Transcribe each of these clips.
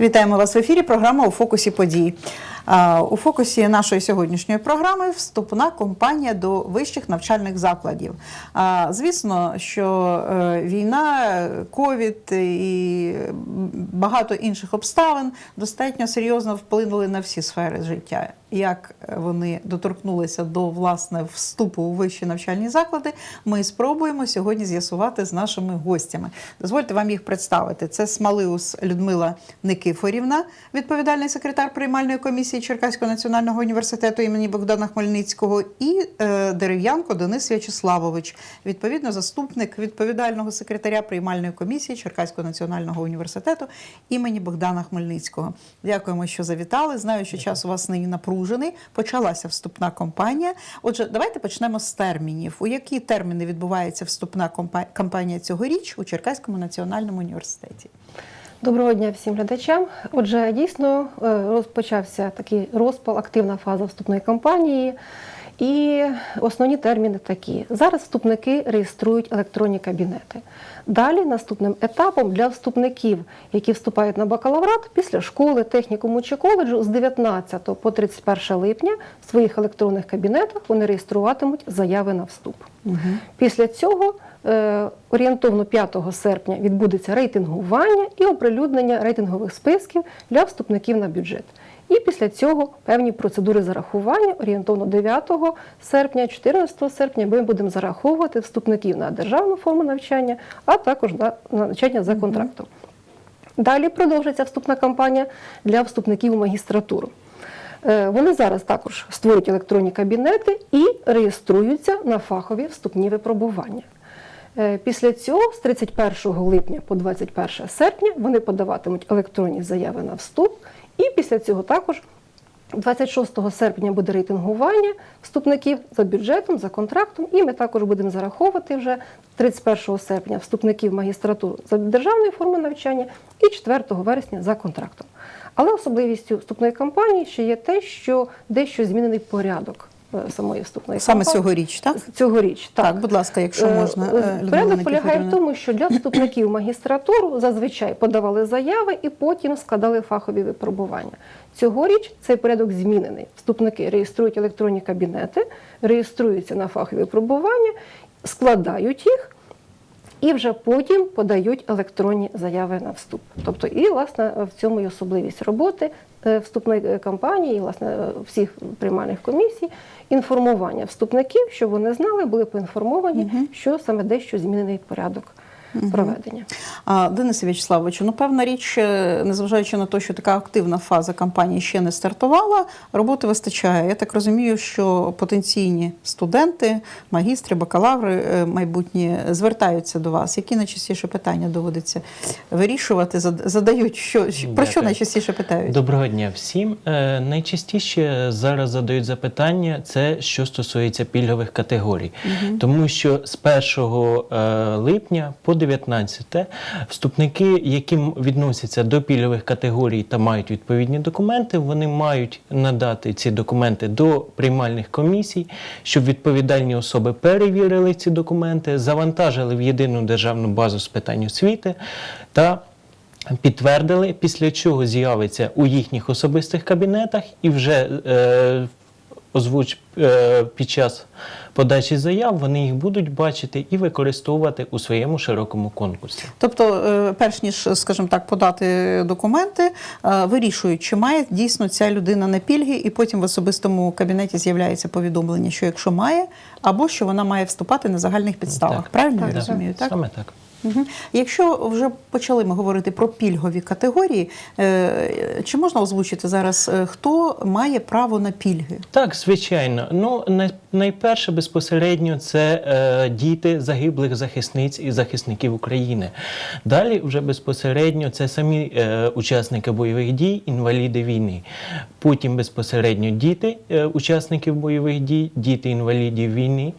Вітаємо вас в ефірі. Програма у фокусі подій. У фокусі нашої сьогоднішньої програми вступна компанія до вищих навчальних закладів. Звісно, що е, війна, ковід і багато інших обставин достатньо серйозно вплинули на всі сфери життя. Як вони доторкнулися до власне вступу у вищі навчальні заклади, ми спробуємо сьогодні з'ясувати з нашими гостями. Дозвольте вам їх представити. Це Смалиус Людмила Никифорівна, відповідальний секретар приймальної комісії Черкаського національного університету імені Богдана Хмельницького, і е, Дерев'янко Денис В'ячеславович, відповідно заступник відповідального секретаря приймальної комісії Черкаського національного університету імені Богдана Хмельницького. Дякуємо, що завітали. Знаю, що час у вас нині напружений. Почалася вступна кампанія. Отже, давайте почнемо з термінів. У які терміни відбувається вступна кампанія цьогоріч у Черкаському національному університеті? Доброго дня всім глядачам. Отже, дійсно е, розпочався такий розпал, активна фаза вступної кампанії. І основні терміни такі: зараз вступники реєструють електронні кабінети. Далі наступним етапом для вступників, які вступають на бакалаврат після школи, технікуму чи коледжу з 19 по 31 липня в своїх електронних кабінетах вони реєструватимуть заяви на вступ. Після цього орієнтовно 5 серпня відбудеться рейтингування і оприлюднення рейтингових списків для вступників на бюджет. І після цього певні процедури зарахування орієнтовно 9 серпня, 14 серпня ми будемо зараховувати вступників на державну форму навчання, а також на на навчання за контрактом. Далі продовжиться вступна кампанія для вступників у магістратуру. Е, Вони зараз також створюють електронні кабінети і реєструються на фахові вступні випробування. Е, Після цього, з 31 липня по 21 серпня, вони подаватимуть електронні заяви на вступ, і після цього також 26 серпня буде рейтингування вступників за бюджетом, за контрактом, і ми також будемо зараховувати вже 31 серпня вступників магістратуру за державною формою навчання і 4 вересня за контрактом. Але особливістю вступної кампанії ще є те, що дещо змінений порядок самої вступної Саме кампанії. цьогоріч, так? Цьогоріч, так. Так, будь ласка, якщо Е, можна. е, е, Людмила Порядок полягає в тому, що для вступників магістратуру зазвичай подавали заяви і потім складали фахові випробування. Цьогоріч цей порядок змінений. Вступники реєструють електронні кабінети, реєструються на фахові випробування, складають їх. І вже потім подають електронні заяви на вступ. Тобто, і власне в цьому і особливість роботи вступної е, кампанії, і, власне е, всіх приймальних комісій, інформування вступників, щоб вони знали, були поінформовані, що саме дещо змінений порядок проведення. А, Денисе В'ячеславовичу, ну певна річ, е, незважаючи на те, що така активна фаза кампанії ще не стартувала, роботи вистачає. Я так розумію, що потенційні студенти, магістри, бакалаври е, майбутні звертаються до вас. Які найчастіше питання доводиться вирішувати? Зад- Задають що про що найчастіше питають? Доброго дня всім. Е, Найчастіше зараз задають запитання, це що стосується пільгових категорій, тому що з 1 е, липня по 19 вступники, які відносяться до пільгових категорій та мають відповідні документи, вони мають надати ці документи до приймальних комісій, щоб відповідальні особи перевірили ці документи, завантажили в єдину державну базу з питань освіти та підтвердили, після чого з'явиться у їхніх особистих кабінетах і вже е, озвуч е, під час подачі заяв вони їх будуть бачити і використовувати у своєму широкому конкурсі. Тобто, е, перш ніж, скажімо так, подати документи, е, вирішують, чи має дійсно ця людина на пільги, і потім в особистому кабінеті з'являється повідомлення, що якщо має, або що вона має вступати на загальних підставах. Так. Правильно я Так, розумію? Так? Саме так. Угу. Якщо вже почали ми говорити про пільгові категорії, е, чи можна озвучити зараз, е, хто має право на пільги? Так, звичайно. Ну найперше безпосередньо це е, діти загиблих захисниць і захисників України. Далі вже безпосередньо це самі е, учасники бойових дій, інваліди війни. Потім безпосередньо діти е, учасників бойових дій, діти інвалідів війни.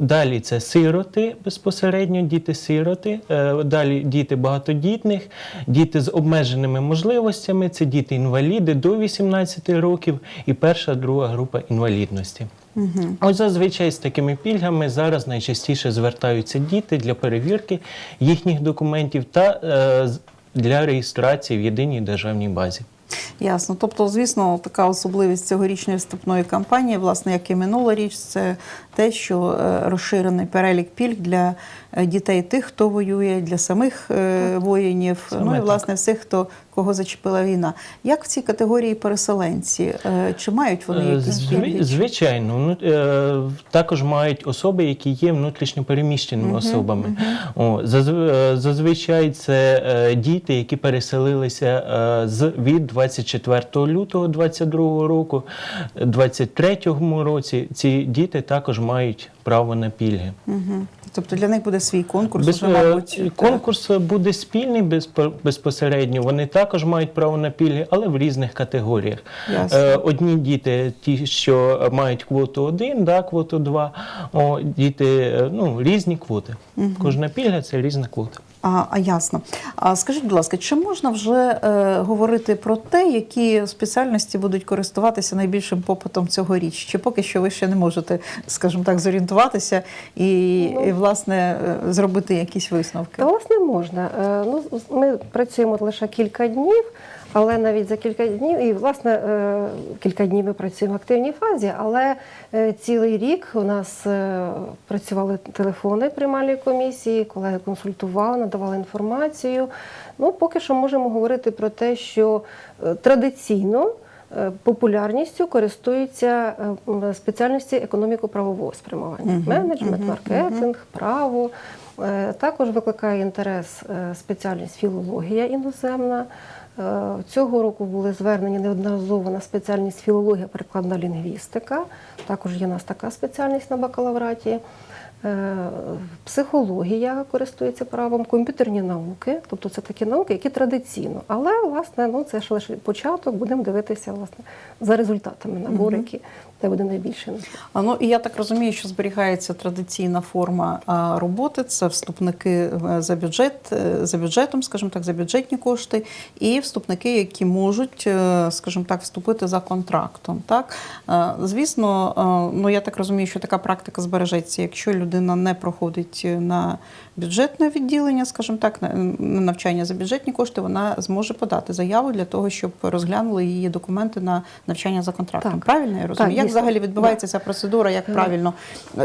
Далі це сироти безпосередньо, діти сироти. Е, Далі діти багатодітних, діти з обмеженими можливостями, це діти інваліди до 18 років і перша, друга група інвалідності. Ось зазвичай з такими пільгами зараз найчастіше звертаються діти для перевірки їхніх документів та е, для реєстрації в єдиній державній базі. Ясно. Тобто, звісно, така особливість цьогорічної вступної кампанії, власне, як і минула річ, це те, що е, розширений перелік пільг для е, дітей тих, хто воює, для самих е, воїнів, Саме ну і так. власне всіх, хто кого зачепила війна. Як в цій категорії переселенці? Е, Чи мають вони Е, якісь пільги? Звичайно, ну, е, також мають особи, які є внутрішньо переміщеними особами. О, е, зазвичай це діти, які переселилися з від 24 лютого 22 року, 23 році. Ці діти також мають право на пільги. Угу. Тобто для них буде свій конкурс, Без, вже, е, мабуть. так. конкурс буде спільний без, безпосередньо. Вони також мають право на пільги, але в різних категоріях. Ясно. Е, Одні діти, ті, що мають квоту 1, да, квоту 2, о, діти е, ну, різні квоти. Кожна пільга це різна квота. А, а ясно. А скажіть, будь ласка, чи можна вже е, говорити про те, які спеціальності будуть користуватися найбільшим попитом цьогоріч? Чи поки що ви ще не можете, скажімо так, зорієнтуватися і, і власне е, зробити якісь висновки? Та власне можна. Е, Ну, ми працюємо лише кілька днів, але навіть за кілька днів, і власне е, кілька днів ми працюємо в активній фазі, але е, цілий рік у нас е, працювали телефони приймальної комісії, колеги консультували, надавали інформацію. Ну, поки що можемо говорити про те, що традиційно. Популярністю користуються спеціальності економіко-правового спрямування, Мгм, менеджмент, мгм, маркетинг, право. Е, Також викликає інтерес спеціальність філологія іноземна. Е, Цього року були звернені неодноразово на спеціальність філологія, перекладна лінгвістика. Також є у нас така спеціальність на бакалавраті. Е, Психологія користується правом, комп'ютерні науки, тобто це такі науки, які традиційно. Але власне ну це ж лише початок. Будемо дивитися власне за результатами набору, які де буде найбільше. А, ну і я так розумію, що зберігається традиційна форма роботи. Це вступники е, за бюджет, е, за бюджетом, скажімо так, за бюджетні кошти, і вступники, які можуть, е, скажімо так, вступити за контрактом. Так звісно, ну я так розумію, що така практика збережеться, якщо людина не проходить на бюджетне відділення, скажімо так, на на навчання за бюджетні кошти, вона зможе подати заяву для того, щоб розглянули її документи на навчання за контрактом. Так. Правильно я розумію? Так, Як взагалі відбувається ця процедура, як Е. правильно,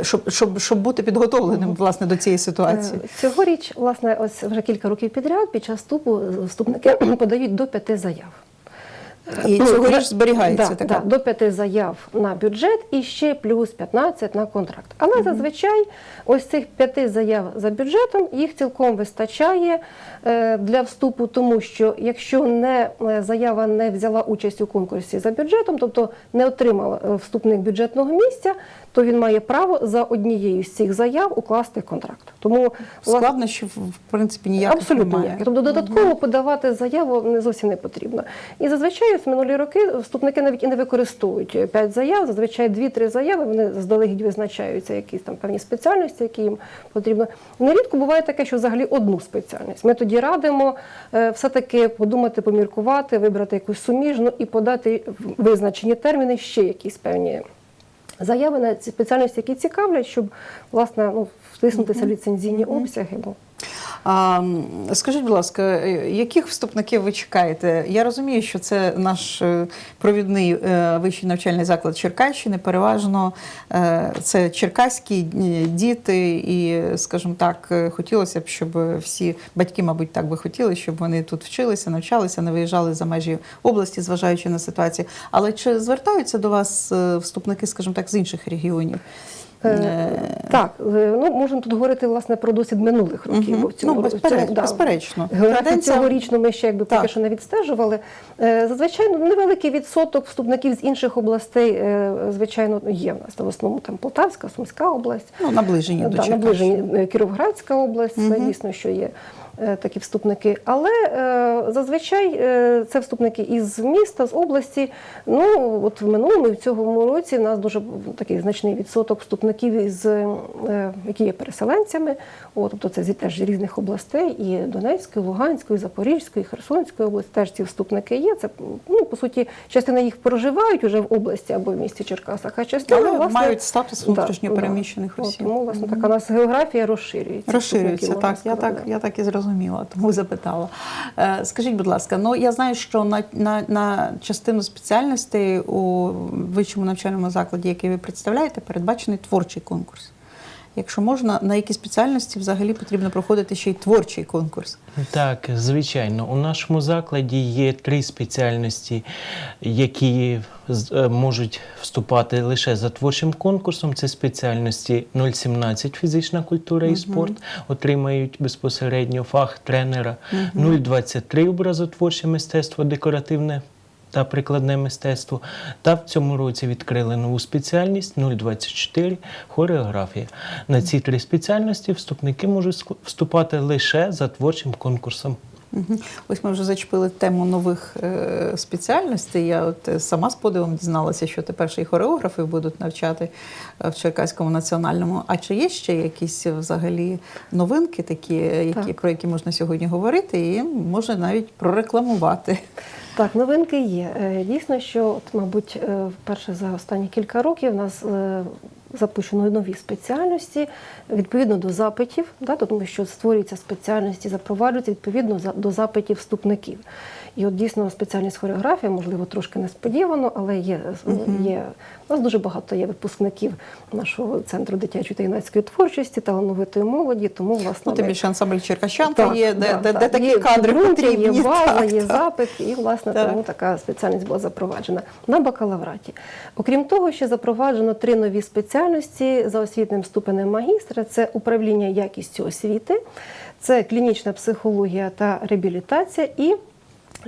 щоб, щоб, щоб бути підготовленим власне до цієї ситуації? Е, Цьогоріч, власне, ось вже кілька років підряд під час вступу вступники подають до п'яти заяв. І Ну, цьогоріч зберігається да, така. да, до п'яти заяв на бюджет і ще плюс 15 на контракт. Але зазвичай ось цих п'яти заяв за бюджетом їх цілком вистачає е, для вступу, тому що якщо не е, заява не взяла участь у конкурсі за бюджетом, тобто не отримала е, вступник бюджетного місця, то він має право за однією з цих заяв укласти контракт. Тому власне, Складнощів, в принципі, ніяких Абсолютно немає. ніяких. Тобто додатково подавати заяву не зовсім не потрібно. І зазвичай в минулі роки вступники навіть і не використовують п'ять заяв. Зазвичай дві-три заяви вони заздалегідь визначаються якісь там певні спеціальності, які їм потрібно. Нерідко буває таке, що взагалі одну спеціальність. Ми тоді радимо е, все-таки подумати, поміркувати, вибрати якусь суміжну і подати визначені терміни ще якісь певні. Заяви на ці спеціальності, які цікавлять, щоб власне ну, втиснутися в ліцензійні обсяги. А, скажіть, будь ласка, е, яких вступників ви чекаєте? Я розумію, що це наш е, провідний е, вищий навчальний заклад Черкащини. Переважно це черкаські діти, і, скажімо так, хотілося б, щоб всі батьки, мабуть, так би хотіли, щоб вони тут вчилися, навчалися, не виїжджали за межі області, зважаючи на ситуацію. Але чи звертаються до вас вступники, скажімо так, з інших регіонів? Е, Так, е, ну можемо тут говорити власне про досвід минулих років. Угу. бо в цьому- Ну, безперечно. цьому, да. безперечно. Тенденція- Цьогорічно ми ще якби поки що не відстежували. Е, Зазвичай ну, невеликий відсоток вступників з інших областей, е, звичайно, є в нас. В основному там Полтавська, Сумська область. Ну, наближені до Да, наближені Кіровградська область, угу. Дійсно, що є е, такі вступники. Але е, зазвичай е, це вступники із міста, з області. Ну, от в минулому і в цьому році в нас дуже такий значний відсоток вступників із е, які є переселенцями. От, тобто це зі теж з різних областей, і Донецької, Луганської, Запорізької, Херсонської області теж ці вступники є. Це ну по суті частина їх проживають уже в області або в місті Черкасах, а частина Але власне, мають статус внутрішньо переміщених осіб. Тому власне така у нас географія розширюється. Розширюється, так. Я так, я так і зрозуміла. Зрозуміла, тому запитала. Е, Скажіть, будь ласка, ну я знаю, що на, на, на частину спеціальностей у вищому навчальному закладі, який ви представляєте, передбачений творчий конкурс. Якщо можна, на які спеціальності взагалі потрібно проходити ще й творчий конкурс? Так, звичайно, у нашому закладі є три спеціальності, які е, можуть вступати лише за творчим конкурсом. Це спеціальності 017 фізична культура і спорт, отримають безпосередньо фах тренера, 023 образотворче мистецтво, декоративне. Та прикладне мистецтво. Та в цьому році відкрили нову спеціальність 024 хореографія. На ці три спеціальності вступники можуть ск- вступати лише за творчим конкурсом. Ось ми вже зачепили тему нових е, спеціальностей. Я от е, сама з подивом дізналася, що тепер ще й хореографи будуть навчати е, в Черкаському національному. А чи є ще якісь взагалі новинки, такі, які, Так. про які можна сьогодні говорити, і може навіть прорекламувати? Так, новинки є. Е, Дійсно, що, от, мабуть, е, вперше за останні кілька років у нас е, запущено нові спеціальності відповідно до запитів, да, тому що створюються спеціальності, запроваджуються відповідно до запитів вступників. І от дійсно спеціальність хореографія, можливо, трошки несподівано, але є, є у нас дуже багато є випускників нашого центру дитячої та юнацької творчості, талановитої молоді. Тому власне Ну, тим більше ансамбль Черкащанка так, є, де, де, де такі є кадри потрібні. Є база, Так, є так. запит, і власне Так. тому така спеціальність була запроваджена на бакалавраті. Окрім того, ще запроваджено три нові спеціальності за освітним ступенем магістра: це управління якістю освіти, це клінічна психологія та реабілітація і.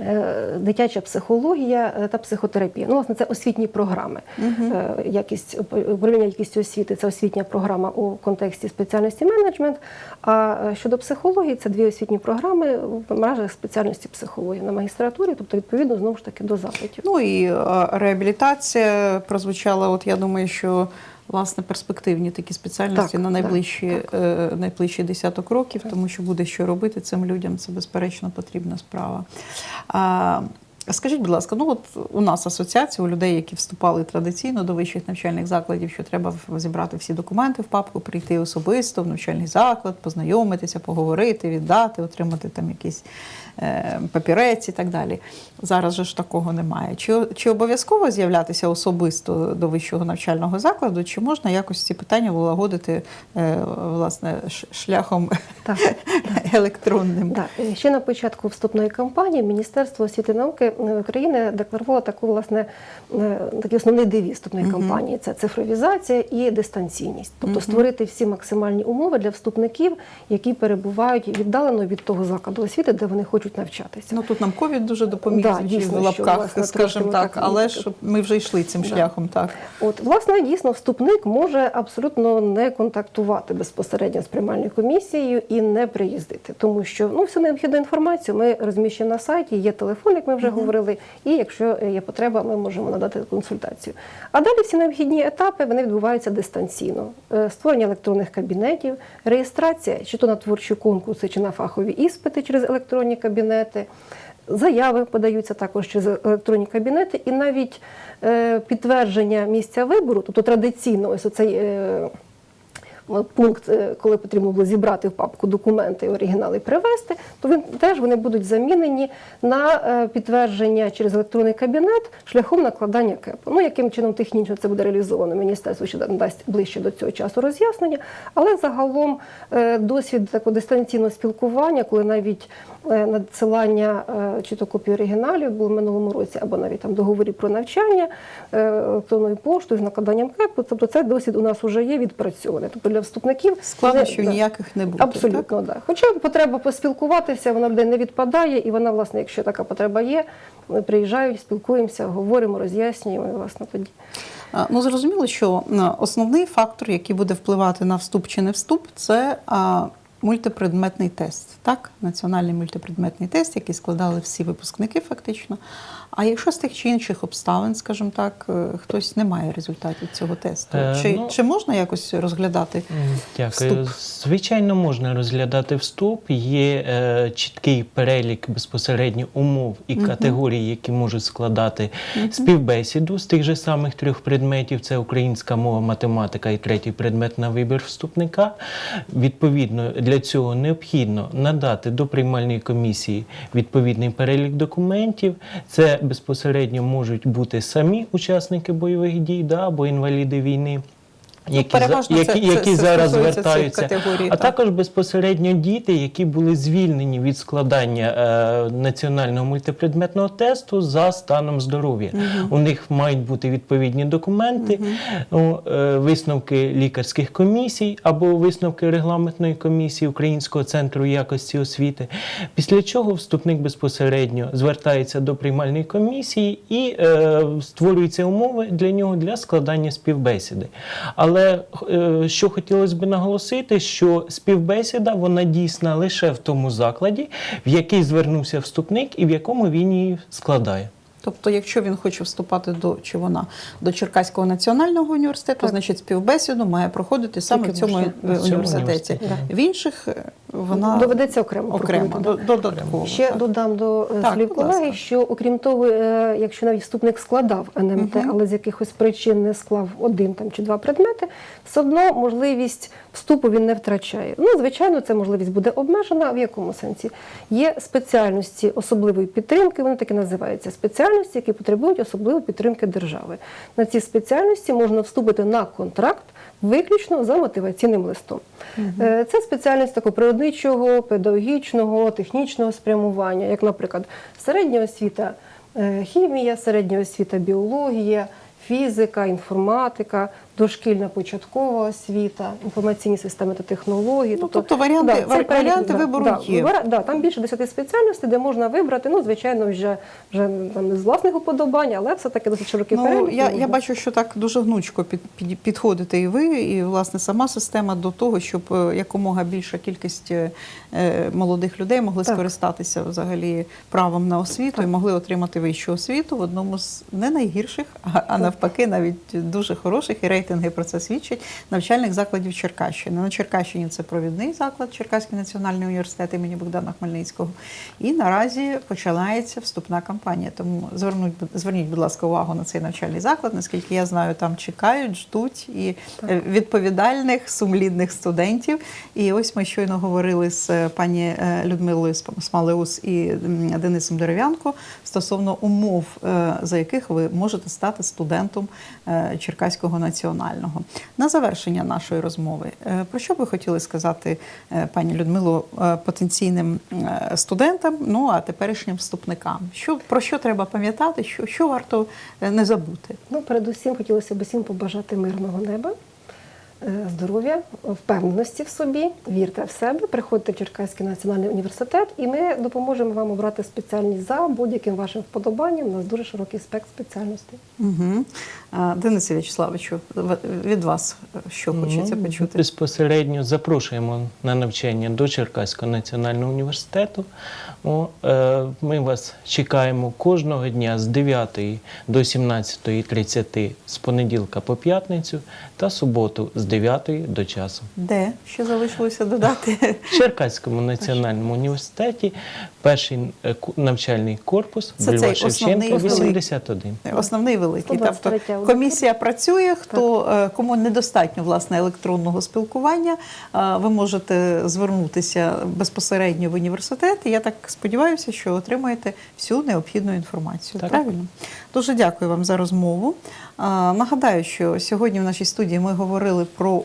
е, Дитяча психологія е, та психотерапія. Ну, власне, це освітні програми. Е, Якість управління якістю освіти це освітня програма у контексті спеціальності менеджмент. А щодо психології, це дві освітні програми в межах спеціальності психології на магістратурі, тобто відповідно знову ж таки до запитів. Ну і реабілітація прозвучала. От я думаю, що власне перспективні такі спеціальності Так, на так, найближчі, е, найближчі десяток років, тому що буде що робити цим людям. Це безперечно потрібна справа. А, Скажіть, будь ласка, ну от у нас асоціація у людей, які вступали традиційно до вищих навчальних закладів, що треба зібрати всі документи в папку, прийти особисто в навчальний заклад, познайомитися, поговорити, віддати, отримати там якісь е, папірець і так далі. Зараз же ж такого немає. Чи, чи обов'язково з'являтися особисто до вищого навчального закладу, чи можна якось ці питання влагодити е, власне шляхом Так. електронним? Так, ще на початку вступної кампанії Міністерство освіти і науки України декларувало таку власне е, такий основний девіз вступної кампанії це цифровізація і дистанційність, тобто створити всі максимальні умови для вступників, які перебувають віддалено від того закладу освіти, де вони хочуть навчатися. Ну тут нам ковід дуже допоміг Да, дійсно, в що, лапках, власне, скажімо так, так, але ж ми вже йшли цим Да. шляхом, так. От, власне, дійсно, вступник може абсолютно не контактувати безпосередньо з приймальною комісією і не приїздити, тому що ну всю необхідну інформацію ми розміщуємо на сайті. Є телефон, як ми вже говорили, і якщо є потреба, ми можемо надати консультацію. А далі всі необхідні етапи вони відбуваються дистанційно: Е, створення електронних кабінетів, реєстрація чи то на творчі конкурси, чи на фахові іспити через електронні кабінети. Заяви подаються також через електронні кабінети, і навіть е, підтвердження місця вибору, тобто традиційно, ось оцей е, пункт, е, коли потрібно було зібрати в папку документи, оригінали привезти, то він теж вони будуть замінені на е, підтвердження через електронний кабінет шляхом накладання КЕПу. Ну яким чином технічно це буде реалізовано, міністерство ще надасть ближче до цього часу роз'яснення, але загалом е, досвід такого дистанційного спілкування, коли навіть е, надсилання е, чи то копії оригіналів було в минулому році, або навіть там договорів про навчання е, електронною поштою з накладанням КЕПу, тобто це досвід у нас вже є відпрацьований. Тобто для вступників Складнощів не- ніяких не буде. Абсолютно, так. Хоча потреба поспілкуватися, вона людей не відпадає, і вона, власне, якщо така потреба є, ми приїжджають, спілкуємося, говоримо, роз'яснюємо, і, власне, тоді. Ну, зрозуміло, що основний фактор, який буде впливати на вступ чи не вступ, це а, мультипредметний тест. Так? Національний мультипредметний тест, який складали всі випускники фактично. А якщо з тих чи інших обставин, скажімо так, е, хтось не має результатів цього тесту, Е, чи, ну- чи можна якось розглядати? Дякую. Вступ. Звичайно, можна розглядати вступ. Є е, чіткий перелік безпосередньо умов і категорій, які можуть складати співбесіду з тих же самих трьох предметів: це українська мова, математика і третій предмет на вибір вступника. Відповідно, для цього необхідно надати до приймальної комісії відповідний перелік документів. Це безпосередньо можуть бути самі учасники бойових дій да, або інваліди війни. Які, за- Ну, які, це- які це зараз звертаються, а так. також безпосередньо діти, які були звільнені від складання е, національного мультипредметного тесту за станом здоров'я. У них мають бути відповідні документи, о, е, висновки лікарських комісій або висновки регламентної комісії Українського центру якості освіти. Після чого вступник безпосередньо звертається до приймальної комісії і е, створюються умови для нього для складання співбесіди. Але е, що хотілося б наголосити, що співбесіда вона дійсна лише в тому закладі, в який звернувся вступник і в якому він її складає. Тобто, якщо він хоче вступати до чи вона до Черкаського національного університету, Так. значить співбесіду має проходити саме в цьому, в е, цьому університеті. університеті. В інших е, вона Доведеться окремо окремо додатково. Ще так. додам до е, Так, слів колеги, що окрім того, е, якщо навіть вступник складав НМТ, Мгм. але з якихось причин не склав один там чи два предмети, все одно можливість вступу він не втрачає. Ну, звичайно, ця можливість буде обмежена. В якому сенсі? Є спеціальності особливої підтримки, вони так і називаються спеціальності, які потребують особливої підтримки держави. На ці спеціальності можна вступити на контракт виключно за мотиваційним листом. Угу. Це спеціальність такого природничого, педагогічного, технічного спрямування, як, наприклад, середня освіта е, хімія, середня освіта біологія, фізика, інформатика, дошкільна початкова освіта, інформаційні системи та технології. Ну, тобто варіанти- цей вар- перелік, варіанти вибору є. вара- да, там більше 10 спеціальностей, де можна вибрати, ну, звичайно, вже, вже там, не з власних уподобань, але все-таки досить широкий Ну, перелік. я, я бачу, що так дуже гнучко під, під, підходите і ви, і власне сама система до того, щоб е, якомога більша кількість е, е, молодих людей могли Так. скористатися взагалі правом на освіту і могли отримати вищу освіту в одному з не найгірших, а, а навпаки, навіть дуже хороших, і рейтинги про це свідчать навчальних закладів Черкащини. На Черкащині це провідний заклад, Черкаський національний університет імені Богдана Хмельницького. І наразі починається вступна кампанія. Тому звернуть, зверніть, будь ласка, увагу на цей навчальний заклад. Наскільки я знаю, там чекають, ждуть і е, відповідальних, сумлінних студентів. І ось ми щойно говорили з е, пані е, Людмилою Смалеус і Денисом Дерев'янко стосовно умов, за яких ви можете стати студентом Черкаського національного. На завершення нашої розмови, е, про що ви хотіли сказати, е, пані Людмило, е, потенційним студентам, ну а теперішнім вступникам? Що про що треба пам'ятати? Що, що варто не забути? Ну, передусім хотілося б всім побажати мирного неба, здоров'я, впевненості в собі, вірте в себе, приходьте в Черкаський національний університет, і ми допоможемо вам обрати спеціальність за будь-яким вашим вподобанням. У нас дуже широкий спектр спеціальностей. Угу. Денисе В'ячеславовичу, в- від вас е, що хочеться Ну, почути? Безпосередньо запрошуємо на навчання до Черкаського національного університету. О, е, ми вас чекаємо кожного дня з 9 до 17.30 з понеділка по п'ятницю та суботу з 9 до часу. Де ще залишилося додати? В Черкаському національному університеті перший е, ку- навчальний корпус Це цей Шевченка, основний 81. Основний великий. 123 Тобто комісія працює. Хто е, кому недостатньо власне електронного спілкування, е, ви можете звернутися безпосередньо в університет. І я так сподіваюся, що отримаєте всю необхідну інформацію. Так. Правильно? Дуже дякую вам за розмову. Е, Нагадаю, що сьогодні в нашій студії ми говорили про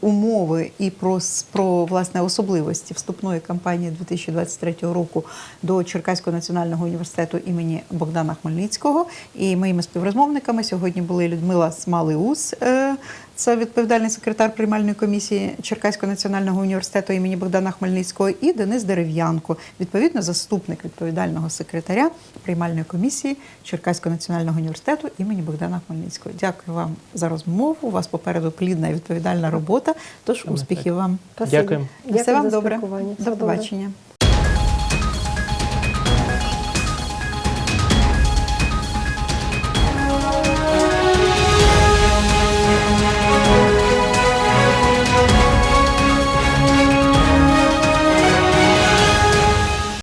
умови і про, про власне особливості вступної кампанії 2023 року до Черкаського національного університету імені Богдана Хмельницького. І моїми співрозмовниками сьогодні були Людмила Смалеус, е, це відповідальний секретар приймальної комісії Черкаського національного університету імені Богдана Хмельницького, і Денис Дерев'янко, відповідно заступник відповідального секретаря приймальної комісії Черкаського національного університету імені Богдана Хмельницького. Дякую вам за розмову. У вас попереду плідна і відповідальна робота. Тож успіхів вам. Дякуємо. Все вам за добре. До побачення.